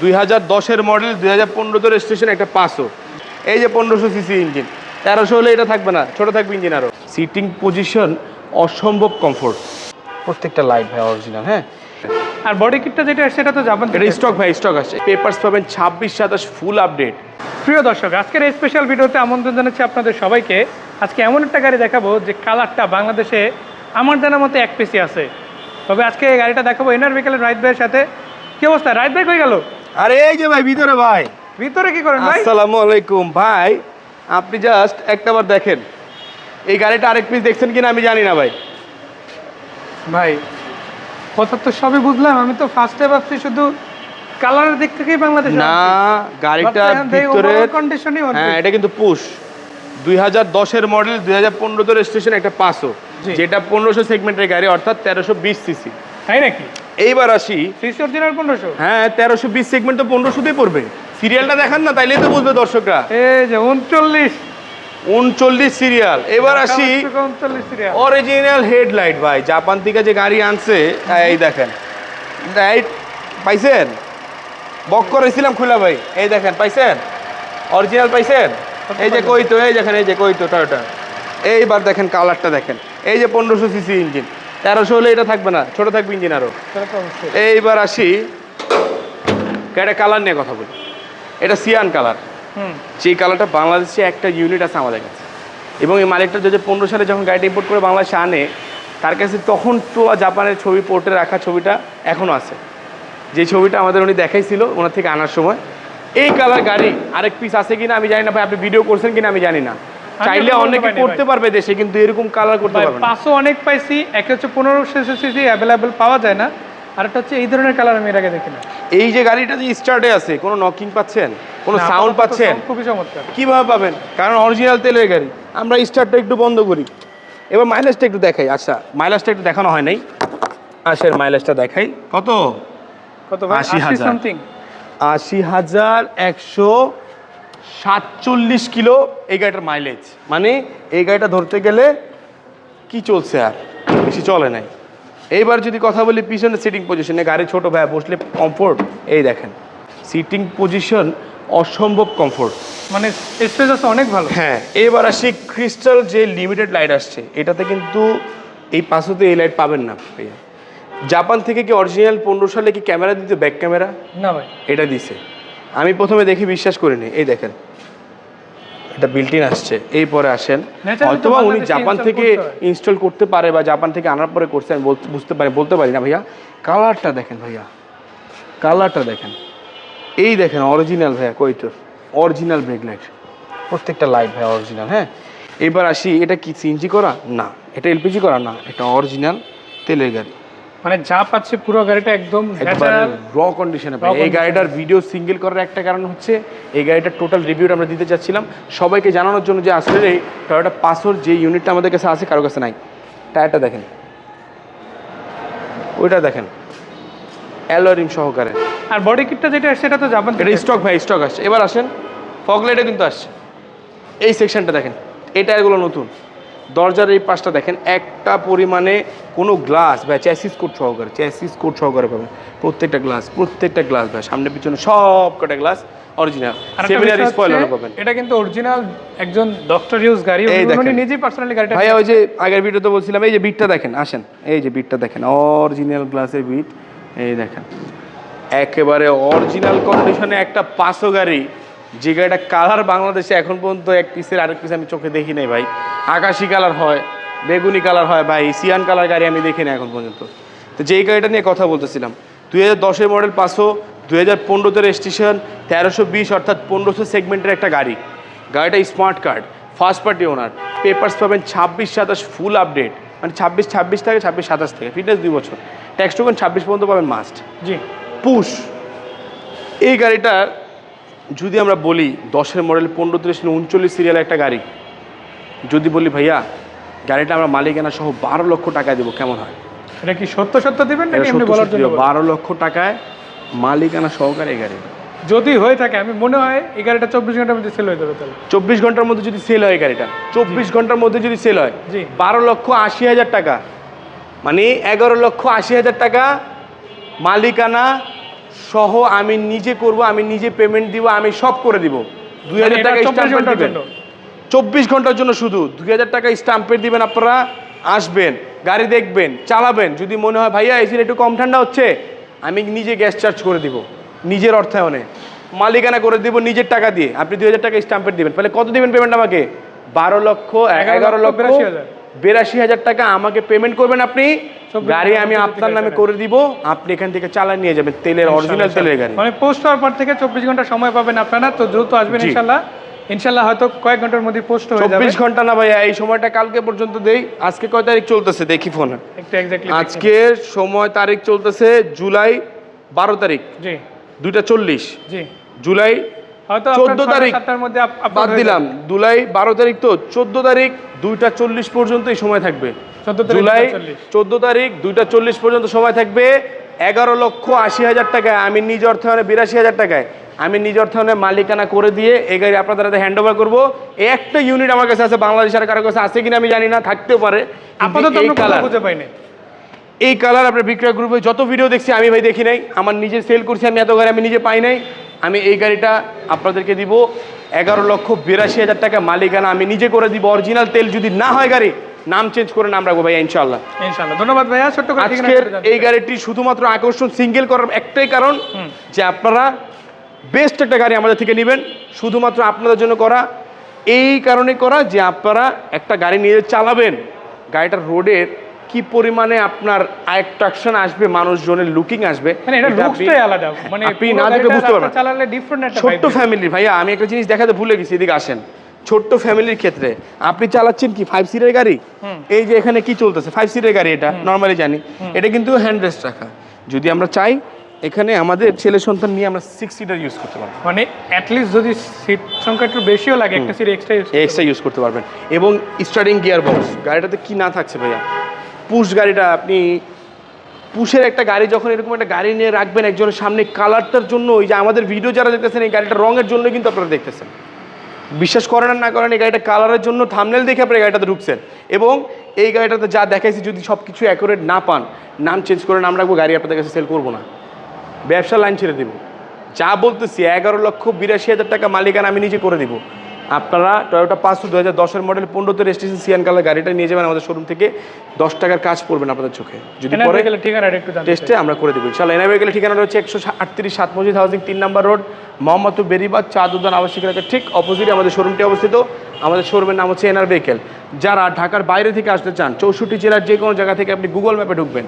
দুই হাজার দশের মডেল দুই হাজার পনেরোতে রেজিস্ট্রেশন একটা পাঁচশো। এই যে পনেরোশো সিসি ইঞ্জিন তেরোশো হলে এটা থাকবে না ছোট থাকবে ইঞ্জিন আরও সিটিং পজিশন অসম্ভব কমফোর্ট প্রত্যেকটা লাইট ভাই অরিজিনাল হ্যাঁ? আর বডি কিটটা যেটা সেটা তো জাপান এটা থেকে। স্টক ভাই স্টক আসছে। পেপার্স পাবেন ছাব্বিশ সাতাশ ফুল আপডেট প্রিয় দর্শক আজকের এই স্পেশাল ভিডিওতে আমন্ত্রণ জানাচ্ছি আপনাদের সবাইকে। আজকে এমন একটা গাড়ি দেখাবো যে কালারটা বাংলাদেশে আমার জানার মতো এক পিসি আছে। তবে আজকে এই গাড়িটা দেখাবো এনার বিকেলের রাইট ভাইয়ের সাথে। কি অবস্থা? রাইট ভাই কই গেল? আরে এই যে ভাই ভিতরে ভাই। ভিতরে কি করেন ভাই? আসসালামু আলাইকুম। ভাই আপনি জাস্ট একটাবার দেখেন। এই গাড়িটা আরেক পিস দেখছেন কিনা আমি জানি না ভাই। ভাই কথা তো সবই বুঝলাম। আমি তো ফার্স্টে ভাবছি শুধু কালারের দিক থেকেই বাংলাদেশ না গাড়িটার ভিতরে কন্ডিশনই হ্যাঁ এটা কিন্তু পুশ দুই হাজার দশের মডেল দুই হাজার পনেরোতে রেজিস্ট্রেশন একটা পাঁচশো। জি। যেটা পনেরোশো সেগমেন্টের গাড়ি অর্থাৎ তেরোশো বিশ সিসি তাই নাকি? এইবার আসি। সিসি অরিজিনাল পনেরোশো। হ্যাঁ তেরোশো বিশ সেগমেন্ট তো পনেরোশোতেই পড়বে। সিরিয়ালটা দেখান না তাইলেই তো বুঝবে দর্শকরা। এই যে উনচল্লিশ। উনচল্লিশ সিরিয়াল। এবার আসি উনচল্লিশ অরিজিনাল হেডলাইট ভাই। জাপান থেকে যে গাড়ি আনছে এই দেখেন। লাইট পাইছেন? বক করেছিলাম খোলা ভাই। এই দেখেন পাইছেন? অরিজিনাল পাইছেন? এই যে কই তো এই দেখেন এই যে কই তো টয়োটা এইবার দেখেন কালারটা দেখেন। এই যে পনেরোশো সিসি ইঞ্জিন তেরোশো হলে এটা থাকবে না ছোট থাকবে ইঞ্জিন আরও এইবার আসি এটা কালার নিয়ে কথা বলি। এটা সিয়ান কালার যে কালারটা বাংলাদেশে একটা ইউনিট আছে আমাদের কাছে। এবং এই মালিকটা দু হাজার পনেরো সালে যখন গাড়িটা ইম্পোর্ট করে বাংলাদেশে আনে তার কাছে তখন তো জাপানের ছবি পোর্টে রাখা ছবিটা এখনও আছে। যে ছবিটা আমাদের উনি দেখাইছিল ওনার থেকে আনার সময়। এই কালার গাড়ি আরেক পিস আছে কিনা আমি জানি না ভাই আপনি ভিডিও করছেন কিনা আমি জানি না। চাইলে অনেকে করতে পারবে দেশে কিন্তু এরকম কালার করতে পারবে না। পাঁচশো অনেক পাইছি এক হচ্ছে পনেরো সিসি অ্যাভেলেবেল পাওয়া যায় না। আর একটা হচ্ছে এই ধরনের কালার আমি এর আগে দেখি না এই যে গাড়িটা যে স্টার্টে আছে কোনো নকিং পাচ্ছেন? কোনো সাউন্ড পাচ্ছেন? খুবই চমৎকার। কীভাবে পাবেন? কারণ অরিজিনাল তেলের গাড়ি। আমরা স্টার্টটা একটু বন্ধ করি। এবার মাইলেজটা একটু দেখাই। আচ্ছা মাইলেজটা একটু দেখানো হয় নাই। আসের মাইলেজটা দেখাই। কত? কত আশি হাজার। আশি হাজার একশো সাতচল্লিশ কিলো এই গাড়িটার মাইলেজ মানে এই গাড়িটা ধরতে গেলে কি চলছে আর? বেশি চলে নাই। এইবার যদি কথা বলি পিছনে সিটিং পজিশনে গাড়ি ছোট ভাই বসলে কমফোর্ট এই দেখেন সিটিং পজিশন অসম্ভব কমফোর্ট মানে স্পেস আছে অনেক ভালো। হ্যাঁ এবার আসি ক্রিস্টাল যে লিমিটেড লাইট আসছে এটাতে কিন্তু এই পাঁচশোতে এই লাইট পাবেন না ভাইয়া। জাপান থেকে কি অরিজিনাল পনেরো সালে কি ক্যামেরা দিতে ব্যাক ক্যামেরা না ভাই। এটা দিছে। আমি প্রথমে দেখে বিশ্বাস করিনি। এই দেখেন। এটা বিল্টিন আসছে। এই পরে আসেন হয়তোবা উনি জাপান থেকে ইনস্টল করতে পারে বা জাপান থেকে আনার পরে করছে আমি বুঝতে পারি বলতে পারি না ভাইয়া। কালারটা দেখেন ভাইয়া। কালারটা দেখেন। এই দেখেন অরিজিনাল ভাইয়া কইটোর অরিজিনাল ব্রেক লাইট প্রত্যেকটা লাইট ভাইয়া অরিজিনাল হ্যাঁ? এবার আসি এটা কি সিএনজি করা? না। এটা এলপিজি করা না এটা অরিজিনাল তেলের গাড়ি। মানে যা পাচ্ছে পুরো গাড়িটা একদম ন্যাচারাল র কন্ডিশনে পাই। এই গাড়িটার ভিডিও সিঙ্গেল করার একটা কারণ হচ্ছে এই গাড়িটার টোটাল রিভিউটা আমরা দিতে চাচ্ছিলাম। সবাইকে জানানোর জন্য যে আসলে এই টয়োটা পাসোর যে ইউনিটটা আমাদের কাছে আছে কারও কাছে নাই। টায়ারটা দেখেন। ওইটা দেখেন। অ্যালোরিম সহকারে। আর বডি কিটটা যেটা সেটা তো জাপান এটা স্টক ভাই স্টক আসছে। এবার আসেন ফগলাইটে কিন্তু আসছে। এই সেকশনটা দেখেন। এই টায়ারগুলো নতুন। দরজার এই পাশটা দেখেন একটা পরিমাণে কোনো গ্লাস বা চ্যাসিস কোড সহকারে চ্যাসিস কোড সহকারে পাবেন। প্রত্যেকটা গ্লাস প্রত্যেকটা গ্লাস ভাই সামনে পিছনে সব কটা গ্লাস অরিজিনাল সেমিনার বিষয় পাবেন। এটা কিন্তু অরিজিনাল একজন ডক্টর ইউজ গাড়ি উনি- উনি পার্সোনালি গাড়িটা ভাইয়া ওই যে আগের ভিডিওতে বলছিলাম এই যে বিটটা দেখেন আসেন। এই যে বিটটা দেখেন অরিজিনাল গ্লাসের বিট এই দেখেন। একেবারে অরিজিনাল কন্ডিশনে একটা পাঁচশো গাড়ি যে গাড়িটা কালার বাংলাদেশে এখন পর্যন্ত এক পিসের আরেক পিস আমি চোখে দেখি নাই ভাই। আকাশি কালার হয় বেগুনি কালার হয় ভাই সিয়ান কালার গাড়ি আমি দেখি না এখন পর্যন্ত। তো যেই গাড়িটা নিয়ে কথা বলতেছিলাম দুই হাজার দশের মডেল পাঁচশো দুই হাজার পনেরোতে রেজিস্ট্রেশন তেরোশো বিশ অর্থাৎ পনেরোশো সেগমেন্টের একটা গাড়ি। গাড়িটা smart card first party owner papers পাবেন ছাব্বিশ সাতাশ ফুল আপডেট মানে ছাব্বিশ ছাব্বিশ থেকে ছাব্বিশ সাতাশ থেকে ফিটনেস দুই বছর। ট্যাক্স টোকেন ছাব্বিশ পর্যন্ত পাবেন মাস্ট জি। পুশ এই গাড়িটা যদি আমরা বলি দশের মডেল পনেরো তিরিশ উনচল্লিশ সিরিয়াল একটা গাড়ি যদি বলি ভাইয়া গাড়িটা আমরা মালিকানা সহ বারো লক্ষ টাকায় দেবো কেমন হয়? এটা কি সত্য সত্য দেবেন বারো লক্ষ টাকায় মালিকানা সহকারে এই গাড়ি যদি হয়ে থাকে আমি মনে হয় এই গাড়িটা চব্বিশ ঘণ্টার মধ্যে সেল হয়ে যাবে তাহলে। চব্বিশ ঘণ্টার মধ্যে যদি সেল হয় এই গাড়িটা চব্বিশ ঘণ্টার মধ্যে যদি সেল হয়। বারো লক্ষ আশি হাজার টাকা। মানে এগারো লক্ষ আশি হাজার টাকা মালিকানা সহ আমি নিজে করব আমি নিজে পেমেন্ট দিব আমি সব করে দিব। দুই হাজার মানে টাকা স্ট্যাম্পের দিবেন। চব্বিশ ঘণ্টার জন্য শুধু। দুই হাজার টাকা স্ট্যাম্পের দিবেন আপনারা আসবেন গাড়ি দেখবেন চালাবেন। যদি মনে হয় ভাইয়া এসির একটু কম ঠান্ডা হচ্ছে আমি নিজে গ্যাস চার্জ করে দিব নিজের অর্থায়নে। মালিকানা করে দিব নিজের টাকা দিয়ে। আপনি দুই হাজার টাকা স্ট্যাম্পের দিবেন। তাহলে কত দিবেন পেমেন্ট আমাকে? বারো লক্ষ এগারো লক্ষ 82,000 বিরাশি হাজার টাকা আমাকে পেমেন্ট করবেন আপনি। 24 গাড়ি আমি আপনার নামে করে দিব। আপনি এখান থেকে চালান নিয়ে যাবেন তেলের অরিজিনাল তেলের গাড়ি। মানে পোস্ট হওয়ার পর থেকে চব্বিশ ঘণ্টা সময় পাবেন আপনারা তো দ্রুত আসবেন ইনশাল্লাহ ইনশাল্লাহ হয়তো কয়েক ঘণ্টার মধ্যে পোস্ট হয়ে যাবে। চব্বিশ ঘণ্টা না ভাইয়া এই সময়টা কালকে পর্যন্ত দেই। আজকে কয় তারিখ চলতেছে দেখি ফোনে একটু এক্স্যাক্টলি আজকের সময় তারিখ চলতেছে জুলাই বারো তারিখ। জি। দুইটা চল্লিশ। জি। জুলাই 14 তারিখ। বাদ দিলাম। জুলাই বারো তারিখ তো চোদ্দ তারিখ দুইটা চল্লিশ পর্যন্ত এই সময় থাকবে। যাবে। 14 তারিখ, জুলাই চোদ্দ তারিখ দুইটা চল্লিশ পর্যন্ত সময় থাকবে। এগারো লক্ষ আশি হাজার টাকায় আমি নিজ অর্থায়নে বিরাশি হাজার টাকায় আমি নিজ অর্থায়নে মালিকানা করে দিয়ে এই গাড়ি আপনাদের হাতে হ্যান্ড ওভার করব। একটা ইউনিট আমার কাছে আছে বাংলাদেশের কারও কাছে আছে কিনা আমি জানি না থাকতেও পারে। আপাতত খুঁজে পাইনি। এই কালার আপনার বিক্রয় গ্রুপে যত ভিডিও দেখছি আমি ভাই দেখি নাই। আমার নিজে সেল করছি আমি এত গাড়ি আমি নিজে পাই নাই। আমি এই গাড়িটা আপনাদেরকে দিব এগারো লক্ষ বিরাশি হাজার টাকা মালিকানা। আমি নিজে করে দিব অরিজিনাল তেল। যদি না হয় গাড়ি নাম চেঞ্জ করে নাম রাখব ভাই ইনশাল্লাহ ইনশাল্লাহ ধন্যবাদ ভাইয়া ছোট্ট আজকের এই গাড়িটি শুধুমাত্র আকর্ষণ সিঙ্গেল করার একটাই কারণ যে আপনারা বেস্ট একটা গাড়ি আমাদের থেকে নেবেন। শুধুমাত্র আপনাদের জন্য করা। এই কারণে করা যে আপনারা একটা গাড়ি নিয়ে চালাবেন। গাড়িটার রোডের কি পরিমাণে আপনার অ্যাট্রাকশন আসবে মানুষজনের লুকিং আসবে মানে এটা এটা লুকসটাই আলাদা। মানে আপনি না দেখলে বুঝতে পারবেন চালালে ডিফারেন্ট একটা ছোট্ট ফ্যামিলি ভাইয়া আমি একটা জিনিস দেখাতে ভুলে গেছি এদিকে আসেন। ছোট্ট ফ্যামিলির ক্ষেত্রে আপনি চালাচ্ছেন কি ফাইভ সিটের গাড়ি? এই যে এখানে কি চলতেছে? ফাইভ সিটের গাড়ি এটা নর্মালি জানি। এটা কিন্তু হ্যান্ড রেস্ট রাখা। যদি আমরা চাই এখানে আমাদের ছেলে সন্তান নিয়ে আমরা সিক্স সিটার ইউজ করতে পারব। মানে অ্যাটলিস্ট যদি সিট সংখ্যা একটু বেশিও লাগে একটা seat extra use extra use করতে পারবেন। এবং স্টার্টিং গিয়ার বক্স গাড়িটাতে কি না থাকছে ভাইয়া? পুশ গাড়িটা, আপনি পুশের একটা গাড়ি যখন এরকম একটা গাড়ি নিয়ে রাখবেন একজনের সামনে কালারটার জন্য, ওই যে আমাদের ভিডিও যারা দেখতেছেন, এই গাড়িটা রঙের জন্য কিন্তু আপনারা দেখতেছেন। বিশ্বাস করেন আর না করেন, এই গাড়িটা কালারের জন্য থামনেল দেখে আপনি গাড়িটাতে ঢুকছেন। এবং এই গাড়িটাতে যা দেখাইছি, যদি সব কিছু অ্যাকুরেট না পান, নাম চেঞ্জ করে নাম রাখব, গাড়ি আপনাদের কাছে সেল করব না। ব্যবসা লাইন ছেড়ে দেবো। যা বলতেছি, এগারো লক্ষ বিরাশি হাজার টাকা মালিকানা আমি নিজে করে দিব। আপনারা টয়োটা পাঁচশো দু হাজার দশের মডেল পনেরোতে রেজিস্ট্রেশন সিয়ান কালার গাড়িটা নিয়ে যাবেন আমাদের শোরুম থেকে। দশ টাকার কাজ পড়বেন আপনাদের চোখে। যদি পরে গেলে ঠিকানা একটু টেস্টে আমরা করে দেবো। ইনশাল্লাহ এনআইবি গেলে ঠিকানা রয়েছে একশো আটত্রিশ সাত মসজিদ হাউসিং তিন নম্বর রোড মোহাম্মদপুর বেরিবাদ চাঁদ উদ্যান আবাসিক এলাকার ঠিক অপোজিটে আমাদের শোরুমটি অবস্থিত। আমাদের শোরুমের নাম হচ্ছে এনআর ভেহিকেল যারা ঢাকার বাইরে থেকে আসতে চান চৌষট্টি জেলার যে কোনো জায়গা থেকে আপনি গুগল ম্যাপে ঢুকবেন।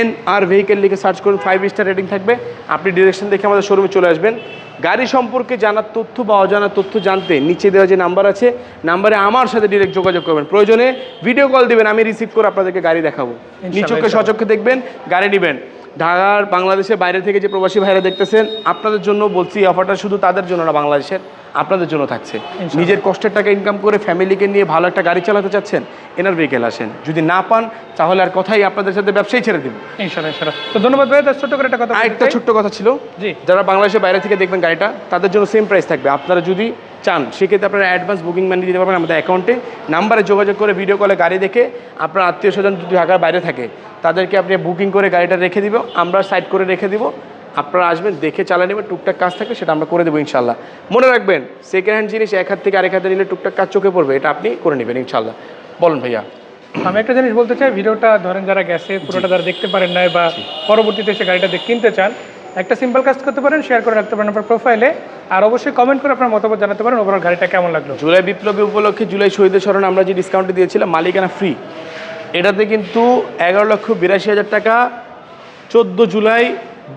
এন আর ভেহিকেল লিখে সার্চ করুন ফাইভ স্টার রেটিং থাকবে। আপনি ডিরেকশন দেখে আমাদের শোরুমে চলে আসবেন। গাড়ি সম্পর্কে জানার তথ্য বা অজানা তথ্য জানতে নিচে দেওয়া যে নাম্বার আছে নাম্বারে আমার সাথে ডিরেক্ট যোগাযোগ করবেন। প্রয়োজনে ভিডিও কল দিবেন আমি রিসিভ করে আপনাদেরকে গাড়ি দেখাবো। নিচকে ইনশাল্লাহ। সচক্ষে দেখবেন গাড়ি নেবেন। ঢাকার বাংলাদেশের বাইরে থেকে যে প্রবাসী ভাইরা দেখতেছেন আপনাদের জন্য বলছি এই অফারটা শুধু তাদের জন্য না বাংলাদেশের আপনাদের জন্য থাকছে। নিজের কষ্টের টাকা ইনকাম করে ফ্যামিলিকে নিয়ে ভালো একটা গাড়ি চালাতে চাচ্ছেন এনার ভেহিকেল আসেন। যদি না পান তাহলে আর কথাই আপনাদের সাথে ব্যবসায়ী ছেড়ে দিব। তো ধন্যবাদ ভাই ছোট্ট করে একটা কথা ছোট্ট কথা ছিল যারা বাংলাদেশের বাইরে থেকে দেখবেন গাড়িটা তাদের জন্য সেম প্রাইস থাকবে। আপনারা যদি চান সেক্ষেত্রে আপনারা অ্যাডভান্স বুকিং মানি দিতে পারবেন আমাদের অ্যাকাউন্টে নাম্বারে যোগাযোগ করে ভিডিও কলে গাড়ি দেখে আপনার আত্মীয় স্বজন যদি ঢাকার বাইরে থাকে তাদেরকে আপনি বুকিং করে গাড়িটা রেখে দিব আমরা সাইড করে রেখে দিব। আপনারা আসবেন দেখে চালিয়ে নেবেন টুকটাক কাজ থাকলে সেটা আমরা করে দেবো ইনশাল্লাহ মনে রাখবেন সেকেন্ড হ্যান্ড জিনিস এক হাত থেকে আরেক হাতে নিলে টুকটাক কাজ চোখে পড়বে এটা আপনি করে নেবেন ইনশাল্লাহ বলুন ভাইয়া। আমি একটা জিনিস বলতে চাই ভিডিওটা ধরেন যারা গেছে পুরোটা যারা দেখতে পারেন নাই বা পরবর্তীতে এসে গাড়িটা দেখ- কিনতে চান একটা সিম্পল কাজ করতে পারেন শেয়ার করে রাখতে পারেন আপনার প্রোফাইলে আর অবশ্যই কমেন্ট করে আপনার মতামত জানাতে পারেন ওভারঅল গাড়িটা কেমন লাগল। জুলাই বিপ্লবী উপলক্ষে জুলাই শহীদের স্মরণ আমরা যে ডিসকাউন্টে দিয়েছিলাম মালিকানা ফ্রি এটাতে কিন্তু এগারো লক্ষ বিরাশি হাজার টাকা চোদ্দ জুলাই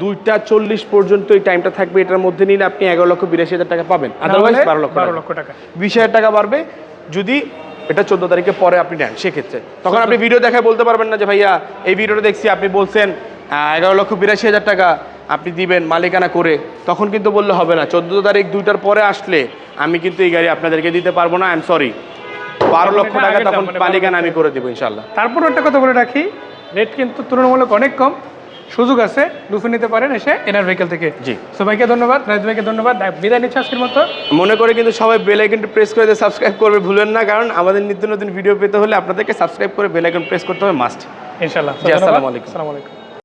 দুইটা চল্লিশ পর্যন্ত এই টাইমটা থাকবে এটার মধ্যে নিলে আপনি এগারো লক্ষ বিরাশি হাজার টাকা পাবেন। আদারওয়াইজ বারো লক্ষ বারো লক্ষ টাকা। বিশ হাজার টাকা বাড়বে যদি এটা চোদ্দ তারিখে পরে আপনি নেন সেক্ষেত্রে। তখন আপনি ভিডিও দেখায় বলতে পারবেন না যে ভাইয়া এই ভিডিওটা দেখছি আপনি বলছেন এগারো লক্ষ বিরাশি হাজার টাকা আপনি দিবেন মালিকানা করে তখন কিন্তু বললে হবে না। চোদ্দ তারিখ দুইটার পরে আসলে আমি কিন্তু এই গাড়ি আপনাদেরকে দিতে পারব না আই এম সরি বারো লক্ষ টাকা তখন মালিকানা আমি করে দেবো ইনশাল্লাহ তারপর একটা কথা বলে রাখি রেট কিন্তু তুলনামূলক অনেক কম। সুযোগ আছে লুফে নিতে পারেন এসে এনার ভেহিকেল থেকে। জি। সবাইকে ধন্যবাদ রাজ ভাইকে ধন্যবাদ বিদায় নিচ্ছে আজকের মতো। মনে করে কিন্তু সবাই বেল আইকনটা প্রেস করে সাবস্ক্রাইব করবে ভুলেন না কারণ আমাদের নিত্য নতুন ভিডিও পেতে হলে আপনাদেরকে সাবস্ক্রাইব করে বেল আইকন প্রেস করতে হবে মাস্ট ইনশাল্লাহ আসসালামু আলাইকুম। আসসালামু আলাইকুম।